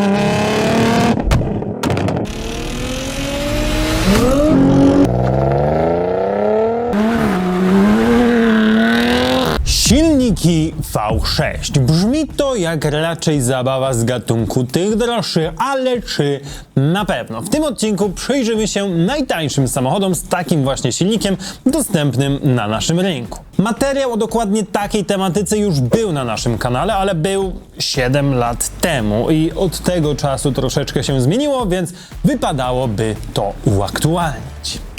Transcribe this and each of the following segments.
Silniki V6. Brzmi to jak raczej zabawa z gatunku tych droższych, ale czy na pewno? W tym odcinku przyjrzymy się najtańszym samochodom z takim właśnie silnikiem dostępnym na naszym rynku. Materiał o dokładnie takiej tematyce już był na naszym kanale, ale był 7 lat temu i od tego czasu troszeczkę się zmieniło, więc wypadałoby to uaktualnić.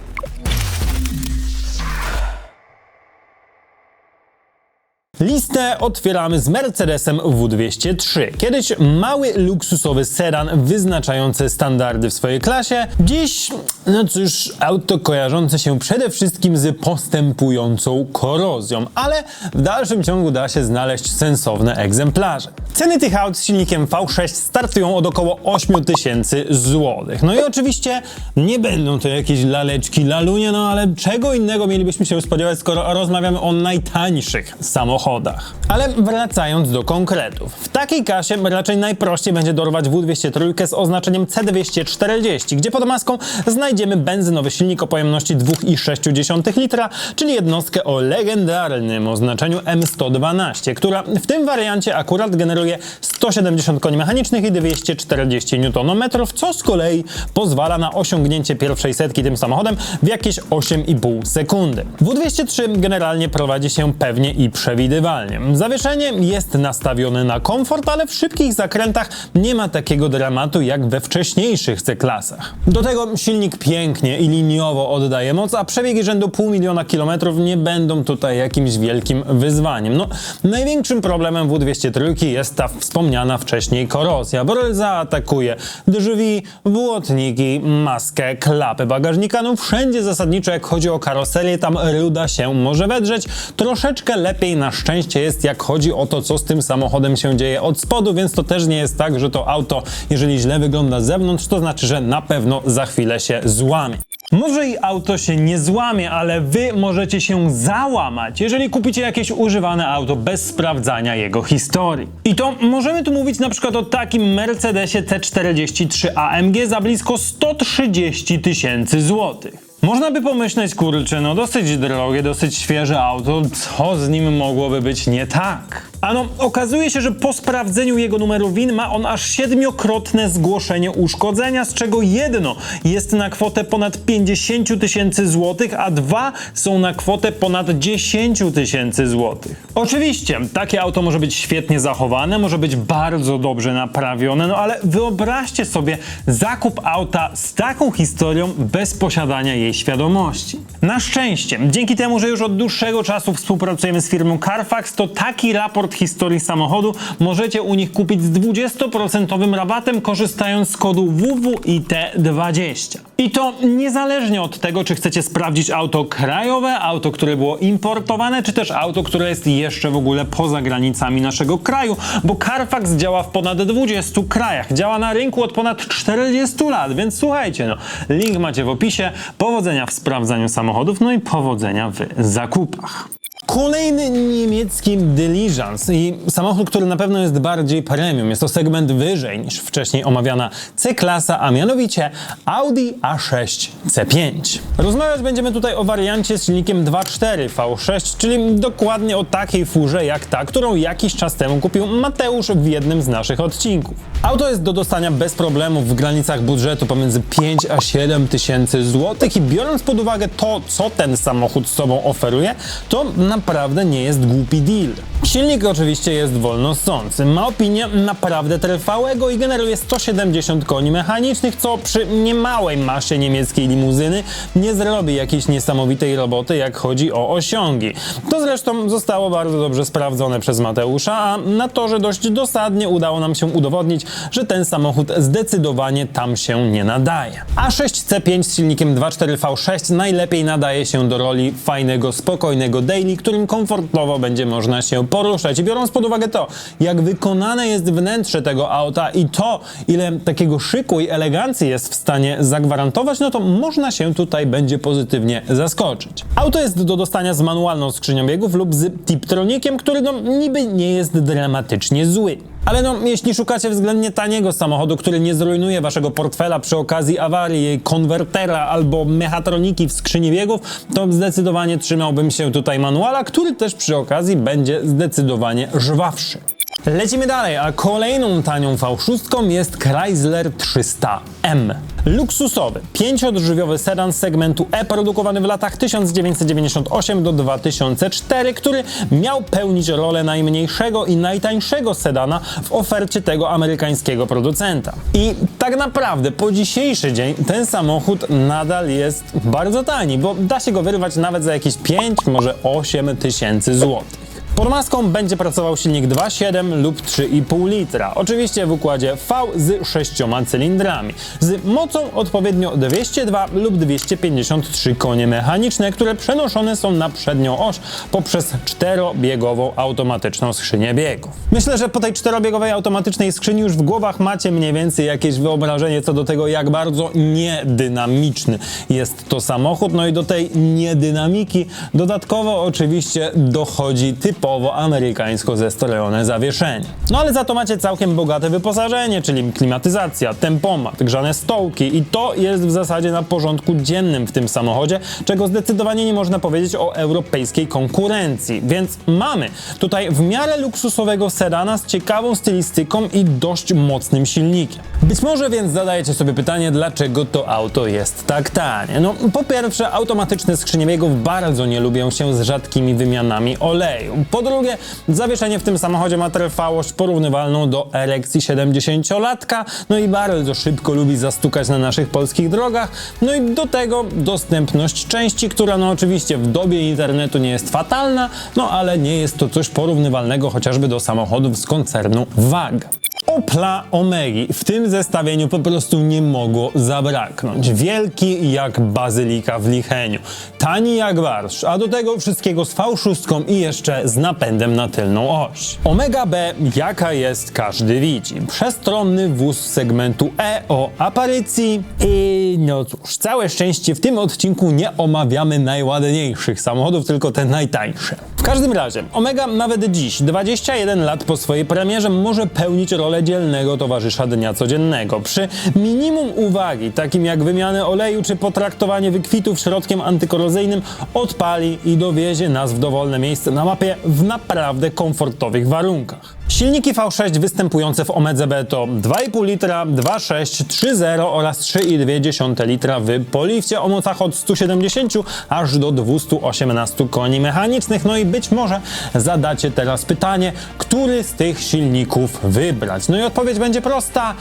Listę otwieramy z Mercedesem W203. Kiedyś mały, luksusowy sedan wyznaczający standardy w swojej klasie. Dziś, no cóż, auto kojarzące się przede wszystkim z postępującą korozją, ale w dalszym ciągu da się znaleźć sensowne egzemplarze. Ceny tych aut z silnikiem V6 startują od około 8000 zł. No i oczywiście nie będą to jakieś laleczki, lalunie, no ale czego innego mielibyśmy się spodziewać, skoro rozmawiamy o najtańszych samochodach. Ale wracając do konkretów. W takiej kasie raczej najprościej będzie dorwać W203 z oznaczeniem C240, gdzie pod maską znajdziemy benzynowy silnik o pojemności 2,6 litra, czyli jednostkę o legendarnym oznaczeniu M112, która w tym wariancie akurat generuje 170 koni mechanicznych i 240 Nm, co z kolei pozwala na osiągnięcie pierwszej setki tym samochodem w jakieś 8,5 sekundy. W203 generalnie prowadzi się pewnie i przewidywalnie. Zawieszenie jest nastawione na komfort, ale w szybkich zakrętach nie ma takiego dramatu jak we wcześniejszych C-klasach. Do tego silnik pięknie i liniowo oddaje moc, a przebiegi rzędu pół miliona kilometrów nie będą tutaj jakimś wielkim wyzwaniem. No, największym problemem W203 jest ta wspomniana wcześniej korozja. Borel zaatakuje drzwi, błotniki, maskę, klapy bagażnika. No wszędzie zasadniczo jak chodzi o karoserię, tam ruda się może wedrzeć. Troszeczkę lepiej na szczęście jest jak chodzi o to, co z tym samochodem się dzieje od spodu, więc to też nie jest tak, że to auto, jeżeli źle wygląda z zewnątrz, to znaczy, że na pewno za chwilę się złamie. Może i auto się nie złamie, ale wy możecie się załamać, jeżeli kupicie jakieś używane auto bez sprawdzania jego historii. I to możemy tu mówić na przykład o takim Mercedesie C43 AMG za blisko 130 tysięcy złotych. Można by pomyśleć, kurczę, no dosyć drogie, dosyć świeże auto, co z nim mogłoby być nie tak? Ano, okazuje się, że po sprawdzeniu jego numeru WIN ma on aż siedmiokrotne zgłoszenie uszkodzenia, z czego jedno jest na kwotę ponad 50 tysięcy złotych, a dwa są na kwotę ponad 10 tysięcy złotych. Oczywiście, takie auto może być świetnie zachowane, może być bardzo dobrze naprawione, no ale wyobraźcie sobie zakup auta z taką historią bez posiadania jej świadomości. Na szczęście, dzięki temu, że już od dłuższego czasu współpracujemy z firmą Carfax, to taki raport historii samochodu możecie u nich kupić z 20% rabatem, korzystając z kodu WWIT20. I to niezależnie od tego, czy chcecie sprawdzić auto krajowe, auto, które było importowane, czy też auto, które jest jeszcze w ogóle poza granicami naszego kraju, bo Carfax działa w ponad 20 krajach, działa na rynku od ponad 40 lat, więc słuchajcie, no, link macie w opisie. Powodzenia w sprawdzaniu samochodów, no i powodzenia w zakupach. Kolejny niemiecki Diligence i samochód, który na pewno jest bardziej premium. Jest to segment wyżej niż wcześniej omawiana C-klasa, a mianowicie Audi A6 C5. Rozmawiać będziemy tutaj o wariancie z silnikiem 2.4 V6, czyli dokładnie o takiej furze jak ta, którą jakiś czas temu kupił Mateusz w jednym z naszych odcinków. Auto jest do dostania bez problemów w granicach budżetu pomiędzy 5 a 7 tysięcy złotych i biorąc pod uwagę to, co ten samochód sobą oferuje, to naprawdę nie jest głupi deal. Silnik oczywiście jest wolnosący, ma opinię naprawdę trwałego i generuje 170 koni mechanicznych, co przy niemałej masie niemieckiej limuzyny nie zrobi jakiejś niesamowitej roboty, jak chodzi o osiągi. To zresztą zostało bardzo dobrze sprawdzone przez Mateusza, a na torze dość dosadnie udało nam się udowodnić, że ten samochód zdecydowanie tam się nie nadaje. A6C5 z silnikiem 2.4 V6 najlepiej nadaje się do roli fajnego, spokojnego daily, którym komfortowo będzie można się poruszać. I biorąc pod uwagę to, jak wykonane jest wnętrze tego auta i to, ile takiego szyku i elegancji jest w stanie zagwarantować, no to można się tutaj będzie pozytywnie zaskoczyć. Auto jest do dostania z manualną skrzynią biegów lub z Tiptronikiem, który no niby nie jest dramatycznie zły. Ale no, jeśli szukacie względnie taniego samochodu, który nie zrujnuje waszego portfela przy okazji awarii konwertera albo mechatroniki w skrzyni biegów, to zdecydowanie trzymałbym się tutaj manuala, który też przy okazji będzie zdecydowanie żwawszy. Lecimy dalej, a kolejną tanią V6 jest Chrysler 300M. Luksusowy, pięciodrzwiowy sedan segmentu E produkowany w latach 1998 do 2004, który miał pełnić rolę najmniejszego i najtańszego sedana w ofercie tego amerykańskiego producenta. I tak naprawdę po dzisiejszy dzień ten samochód nadal jest bardzo tani, bo da się go wyrwać nawet za jakieś 5, może 8 tysięcy złotych. Pod maską będzie pracował silnik 2.7 lub 3,5 litra, oczywiście w układzie V z sześcioma cylindrami, z mocą odpowiednio 202 lub 253 konie mechaniczne, które przenoszone są na przednią oś poprzez czterobiegową automatyczną skrzynię biegów. Myślę, że po tej czterobiegowej automatycznej skrzyni już w głowach macie mniej więcej jakieś wyobrażenie co do tego, jak bardzo niedynamiczny jest to samochód, no i do tej niedynamiki dodatkowo oczywiście dochodzi typowo amerykańsko zestrojone zawieszenie. No ale za to macie całkiem bogate wyposażenie, czyli klimatyzacja, tempomat, grzane stołki i to jest w zasadzie na porządku dziennym w tym samochodzie, czego zdecydowanie nie można powiedzieć o europejskiej konkurencji. Więc mamy tutaj w miarę luksusowego sedana z ciekawą stylistyką i dość mocnym silnikiem. Być może więc zadajecie sobie pytanie, dlaczego to auto jest tak tanie. No po pierwsze, automatyczne skrzynie biegów bardzo nie lubią się z rzadkimi wymianami oleju. Po drugie, zawieszenie w tym samochodzie ma trwałość porównywalną do erekcji 70-latka, no i bardzo szybko lubi zastukać na naszych polskich drogach, no i do tego dostępność części, która no oczywiście w dobie internetu nie jest fatalna, no ale nie jest to coś porównywalnego chociażby do samochodów z koncernu WAG. Opla Omegi w tym zestawieniu po prostu nie mogło zabraknąć. Wielki jak bazylika w Licheniu, tani jak barsz, a do tego wszystkiego z V6 i jeszcze z napędem na tylną oś. Omega B, jaka jest, każdy widzi. Przestronny wóz segmentu E o aparycji i no cóż, całe szczęście w tym odcinku nie omawiamy najładniejszych samochodów, tylko te najtańsze. W każdym razie, Omega nawet dziś, 21 lat po swojej premierze, może pełnić rolę dzielnego towarzysza dnia codziennego. Przy minimum uwagi, takim jak wymianę oleju czy potraktowanie wykwitów środkiem antykorozyjnym, odpali i dowiezie nas w dowolne miejsce na mapie w naprawdę komfortowych warunkach. Silniki V6 występujące w Omedze B to 2,5 litra, 2,6, 3,0 oraz 3,2 litra w polifcie o mocach od 170 aż do 218 koni mechanicznych. No i być może zadacie teraz pytanie, który z tych silników wybrać. No i odpowiedź będzie prosta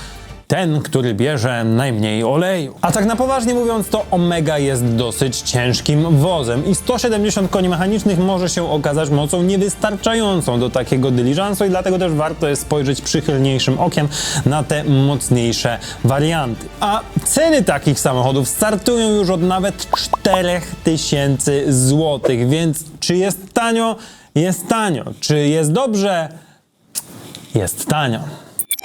ten, który bierze najmniej oleju. A tak na poważnie mówiąc, to Omega jest dosyć ciężkim wozem i 170 koni mechanicznych może się okazać mocą niewystarczającą do takiego dyliżansu i dlatego też warto jest spojrzeć przychylniejszym okiem na te mocniejsze warianty. A ceny takich samochodów startują już od nawet 4000 zł, więc czy jest tanio? Jest tanio. Czy jest dobrze? Jest tanio.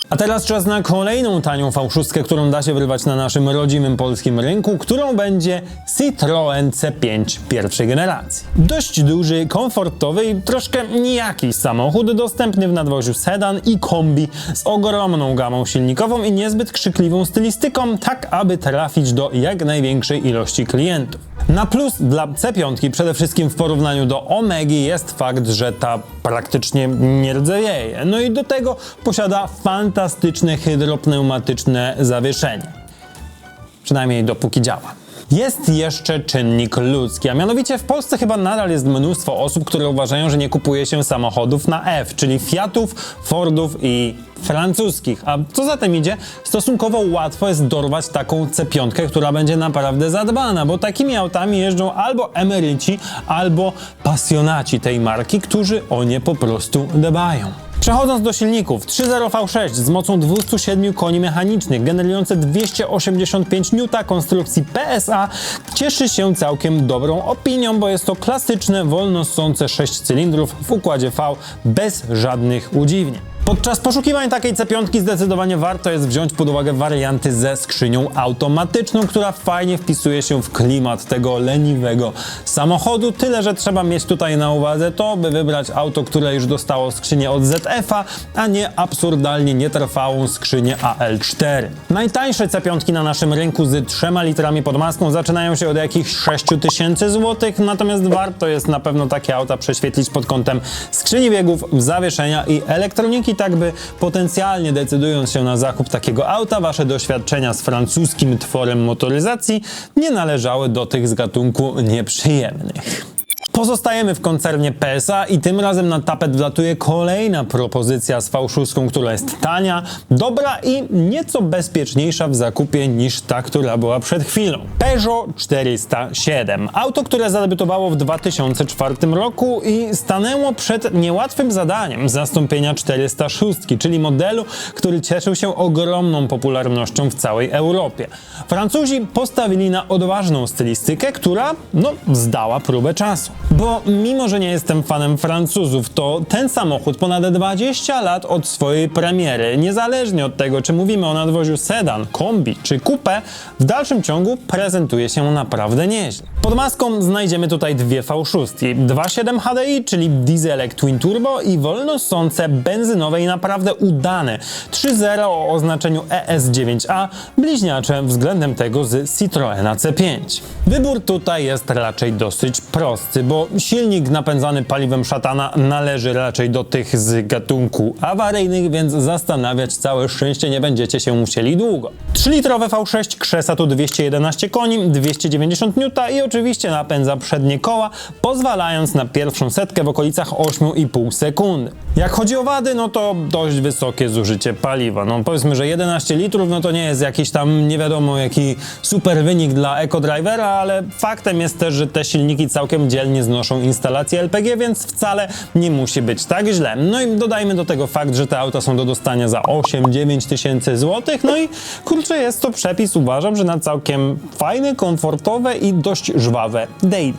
A teraz czas na kolejną tanią V6, którą da się wyrwać na naszym rodzimym polskim rynku, którą będzie Citroen C5 pierwszej generacji. Dość duży, komfortowy i troszkę nijaki samochód, dostępny w nadwoziu sedan i kombi z ogromną gamą silnikową i niezbyt krzykliwą stylistyką, tak aby trafić do jak największej ilości klientów. Na plus dla C5 przede wszystkim w porównaniu do Omegi jest fakt, że ta praktycznie nie rdzewieje. No i do tego posiada fantastyczne hydropneumatyczne zawieszenie. Przynajmniej dopóki działa. Jest jeszcze czynnik ludzki, a mianowicie w Polsce chyba nadal jest mnóstwo osób, które uważają, że nie kupuje się samochodów na F, czyli Fiatów, Fordów i francuskich. A co za tym idzie, stosunkowo łatwo jest dorwać taką C5, która będzie naprawdę zadbana, bo takimi autami jeżdżą albo emeryci, albo pasjonaci tej marki, którzy o nie po prostu dbają. Przechodząc do silników, 3.0 V6 z mocą 207 koni mechanicznych, generujące 285 N konstrukcji PSA, cieszy się całkiem dobrą opinią, bo jest to klasyczne, wolno ssące 6 cylindrów w układzie V bez żadnych udziwnień. Podczas poszukiwań takiej C5 zdecydowanie warto jest wziąć pod uwagę warianty ze skrzynią automatyczną, która fajnie wpisuje się w klimat tego leniwego samochodu. Tyle, że trzeba mieć tutaj na uwadze to, by wybrać auto, które już dostało skrzynię od ZF-a, a nie absurdalnie nietrwałą skrzynię AL4. Najtańsze C5 na naszym rynku z 3 litrami pod maską zaczynają się od jakichś 6000 zł, natomiast warto jest na pewno takie auta prześwietlić pod kątem skrzyni biegów, zawieszenia i elektroniki, tak by potencjalnie decydując się na zakup takiego auta, wasze doświadczenia z francuskim tworem motoryzacji nie należały do tych z gatunku nieprzyjemnych. Pozostajemy w koncernie PSA i tym razem na tapet wlatuje kolejna propozycja z V6, która jest tania, dobra i nieco bezpieczniejsza w zakupie niż ta, która była przed chwilą. Peugeot 407. Auto, które zadebiutowało w 2004 roku i stanęło przed niełatwym zadaniem zastąpienia 406, czyli modelu, który cieszył się ogromną popularnością w całej Europie. Francuzi postawili na odważną stylistykę, która no, zdała próbę czasu. Bo mimo, że nie jestem fanem Francuzów, to ten samochód ponad 20 lat od swojej premiery, niezależnie od tego, czy mówimy o nadwoziu sedan, kombi czy coupé, w dalszym ciągu prezentuje się naprawdę nieźle. Pod maską znajdziemy tutaj dwie V6, 2.7 HDI, czyli dieselek Twin Turbo i wolno ssące benzynowe i naprawdę udane 3.0 o oznaczeniu ES9A, bliźniacze względem tego z Citroena C5. Wybór tutaj jest raczej dosyć prosty, bo silnik napędzany paliwem szatana należy raczej do tych z gatunku awaryjnych, więc zastanawiać całe szczęście nie będziecie się musieli długo. 3-litrowe V6 krzesa tu 211 koni, 290 N i oczywiście napędza przednie koła, pozwalając na pierwszą setkę w okolicach 8,5 sekundy. Jak chodzi o wady, no to dość wysokie zużycie paliwa. No powiedzmy, że 11 litrów, no to nie jest jakiś tam nie wiadomo jaki super wynik dla eco-drivera, ale faktem jest też, że te silniki całkiem dzielnie znoszą instalację LPG, więc wcale nie musi być tak źle. No i dodajmy do tego fakt, że te auta są do dostania za 8-9 tysięcy złotych, no i kurczę, jest to przepis, uważam, że na całkiem fajne, komfortowe i dość żwawe daily.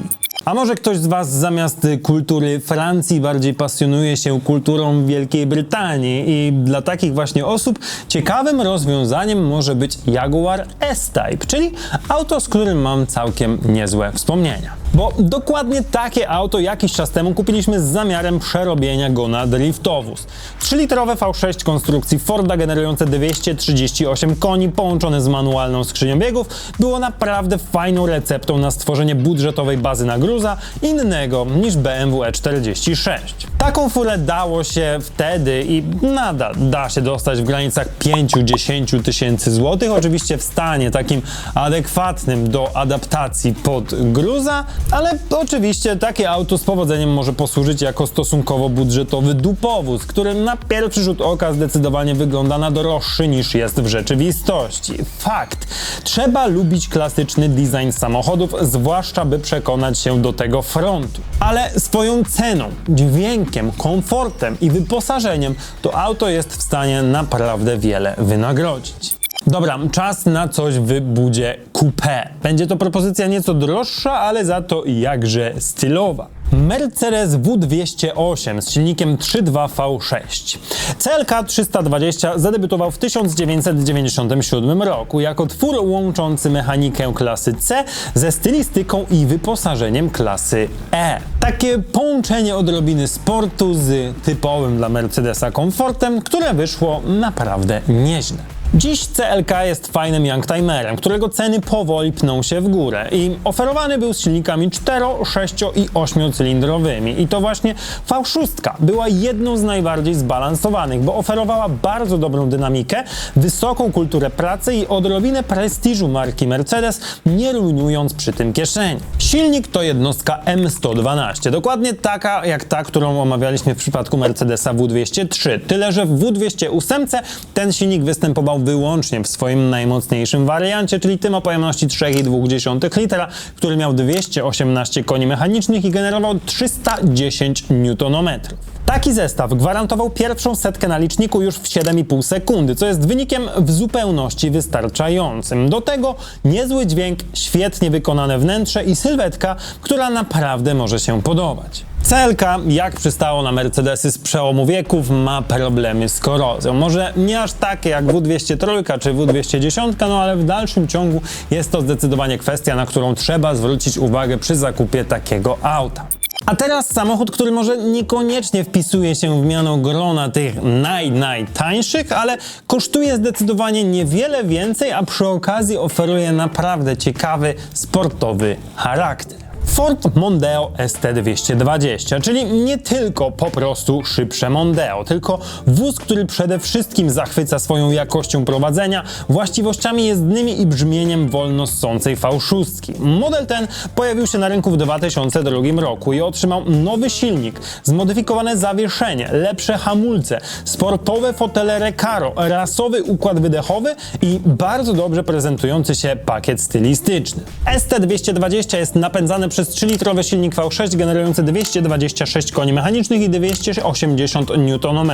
A może ktoś z Was zamiast kultury Francji bardziej pasjonuje się kulturą Wielkiej Brytanii i dla takich właśnie osób ciekawym rozwiązaniem może być Jaguar S-Type, czyli auto, z którym mam całkiem niezłe wspomnienia. Bo dokładnie takie auto jakiś czas temu kupiliśmy z zamiarem przerobienia go na driftowóz. 3-litrowe V6 konstrukcji Forda generujące 238 koni połączone z manualną skrzynią biegów było naprawdę fajną receptą na stworzenie budżetowej bazy na gruza innego niż BMW E46. Taką furę dało się wtedy i nadal da się dostać w granicach 5-10 tysięcy złotych, oczywiście w stanie takim adekwatnym do adaptacji pod gruza, ale oczywiście takie auto z powodzeniem może posłużyć jako stosunkowo budżetowy dupowóz, który na pierwszy rzut oka zdecydowanie wygląda na droższy niż jest w rzeczywistości. Fakt. Trzeba lubić klasyczny design samochodów, zwłaszcza by przekonać się do tego frontu. Ale swoją ceną, dźwiękiem, komfortem i wyposażeniem to auto jest w stanie naprawdę wiele wynagrodzić. Dobra, czas na coś w budzie coupé. Będzie to propozycja nieco droższa, ale za to jakże stylowa. Mercedes W208 z silnikiem 3.2 V6. CLK 320 zadebiutował w 1997 roku jako twór łączący mechanikę klasy C ze stylistyką i wyposażeniem klasy E. Takie połączenie odrobiny sportu z typowym dla Mercedesa komfortem, które wyszło naprawdę nieźle. Dziś CLK jest fajnym youngtimerem, którego ceny powoli pną się w górę i oferowany był z silnikami 4, 6 i 8 cylindrowymi. I to właśnie V6 była jedną z najbardziej zbalansowanych, bo oferowała bardzo dobrą dynamikę, wysoką kulturę pracy i odrobinę prestiżu marki Mercedes, nie rujnując przy tym kieszeni. Silnik to jednostka M112, dokładnie taka jak ta, którą omawialiśmy w przypadku Mercedesa W203. Tyle, że w W208 ten silnik występował wyłącznie w swoim najmocniejszym wariancie, czyli tym o pojemności 3,2 litra, który miał 218 koni mechanicznych i generował 310 Nm. Taki zestaw gwarantował pierwszą setkę na liczniku już w 7,5 sekundy, co jest wynikiem w zupełności wystarczającym. Do tego niezły dźwięk, świetnie wykonane wnętrze i sylwetka, która naprawdę może się podobać. CLK, jak przystało na Mercedesy z przełomu wieków, ma problemy z korozją. Może nie aż takie jak W203 czy W210, no ale w dalszym ciągu jest to zdecydowanie kwestia, na którą trzeba zwrócić uwagę przy zakupie takiego auta. A teraz samochód, który może niekoniecznie wpisuje się w miano grona tych naj, najtańszych, ale kosztuje zdecydowanie niewiele więcej, a przy okazji oferuje naprawdę ciekawy, sportowy charakter. Ford Mondeo ST220, czyli nie tylko po prostu szybsze Mondeo, tylko wóz, który przede wszystkim zachwyca swoją jakością prowadzenia, właściwościami jezdnymi i brzmieniem wolno ssącej V6. Model ten pojawił się na rynku w 2002 roku i otrzymał nowy silnik, zmodyfikowane zawieszenie, lepsze hamulce, sportowe fotele Recaro, rasowy układ wydechowy i bardzo dobrze prezentujący się pakiet stylistyczny. ST220 jest napędzany przez 3-litrowy silnik V6 generujący 226 koni mechanicznych i 280 Nm.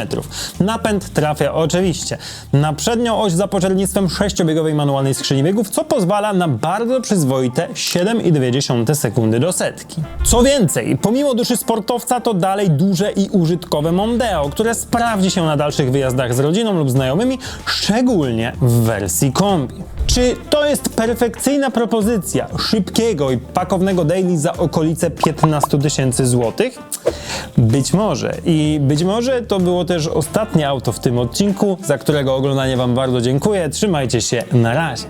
Napęd trafia oczywiście na przednią oś za pośrednictwem sześciobiegowej manualnej skrzyni biegów, co pozwala na bardzo przyzwoite 7,2 sekundy do setki. Co więcej, pomimo duszy sportowca to dalej duże i użytkowe Mondeo, które sprawdzi się na dalszych wyjazdach z rodziną lub znajomymi, szczególnie w wersji kombi. Czy to jest perfekcyjna propozycja szybkiego i pakownego daily za okolice 15 tysięcy złotych? Być może. I być może to było też ostatnie auto w tym odcinku, za którego oglądanie Wam bardzo dziękuję. Trzymajcie się, na razie.